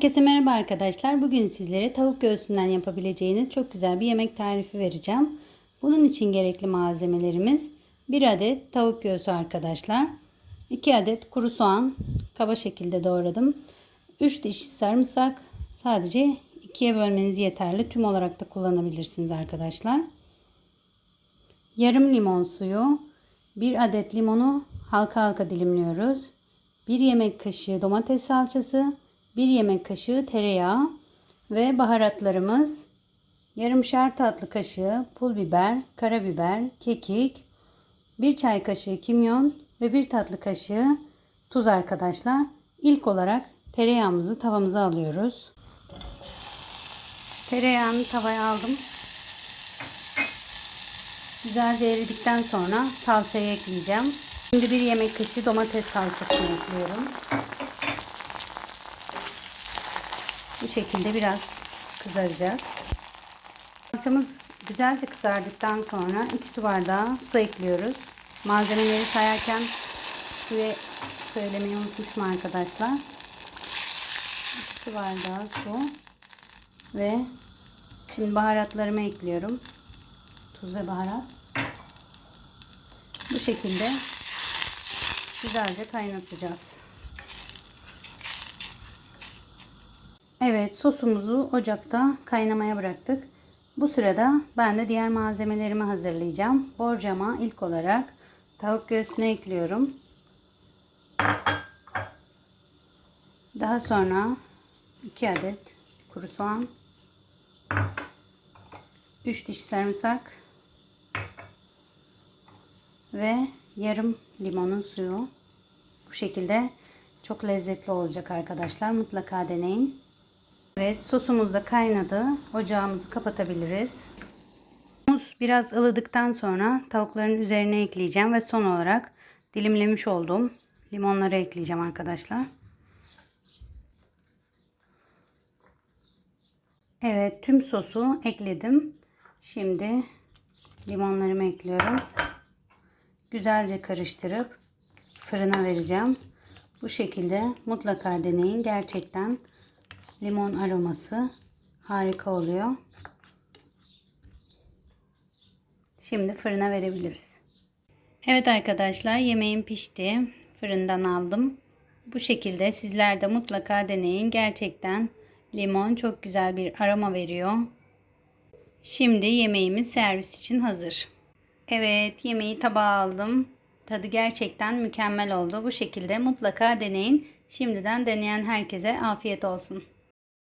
Herkese merhaba arkadaşlar. Bugün sizlere tavuk göğsünden yapabileceğiniz çok güzel bir yemek tarifi vereceğim. Bunun için gerekli malzemelerimiz 1 adet tavuk göğsü arkadaşlar. 2 adet kuru soğan kaba şekilde doğradım. 3 diş sarımsak sadece ikiye bölmeniz yeterli. Tüm olarak da kullanabilirsiniz arkadaşlar. Yarım limon suyu, 1 adet limonu halka halka dilimliyoruz. 1 yemek kaşığı domates salçası, 1 yemek kaşığı tereyağı ve baharatlarımız yarımşar tatlı kaşığı pul biber, karabiber, kekik, 1 çay kaşığı kimyon ve 1 tatlı kaşığı tuz arkadaşlar. İlk olarak tereyağımızı tavamıza alıyoruz. Tereyağını tavaya aldım. Güzelce eridikten sonra salçayı ekleyeceğim. Şimdi bir yemek kaşığı domates salçasını ekliyorum. Bu şekilde biraz kızaracak. Salçamız güzelce kızardıktan sonra 2 su bardağı su ekliyoruz. Malzemeleri sayarken suyu söylemeyi unutmuşum arkadaşlar. 2 su bardağı su ve şimdi baharatlarımı ekliyorum. Tuz ve baharat. Bu şekilde güzelce kaynatacağız. Evet sosumuzu ocakta kaynamaya bıraktık. Bu sırada ben de diğer malzemelerimi hazırlayacağım. Borcama ilk olarak tavuk göğsüne ekliyorum. Daha sonra 2 adet kuru soğan, 3 diş sarımsak ve yarım limonun suyu. Bu şekilde çok lezzetli olacak arkadaşlar. Mutlaka deneyin. Evet sosumuz da kaynadı. Ocağımızı kapatabiliriz. Sosumuz biraz ılıdıktan sonra tavukların üzerine ekleyeceğim ve son olarak dilimlemiş olduğum limonları ekleyeceğim arkadaşlar. Evet tüm sosu ekledim. Şimdi limonlarımı ekliyorum. Güzelce karıştırıp fırına vereceğim. Bu şekilde mutlaka deneyin. Gerçekten limon aroması harika oluyor. Şimdi fırına verebiliriz. Evet arkadaşlar yemeğim pişti. Fırından aldım. Bu şekilde sizler de mutlaka deneyin. Gerçekten limon çok güzel bir aroma veriyor. Şimdi yemeğimiz servis için hazır. Evet yemeği tabağa aldım. Tadı gerçekten mükemmel oldu. Bu şekilde mutlaka deneyin. Şimdiden deneyen herkese afiyet olsun.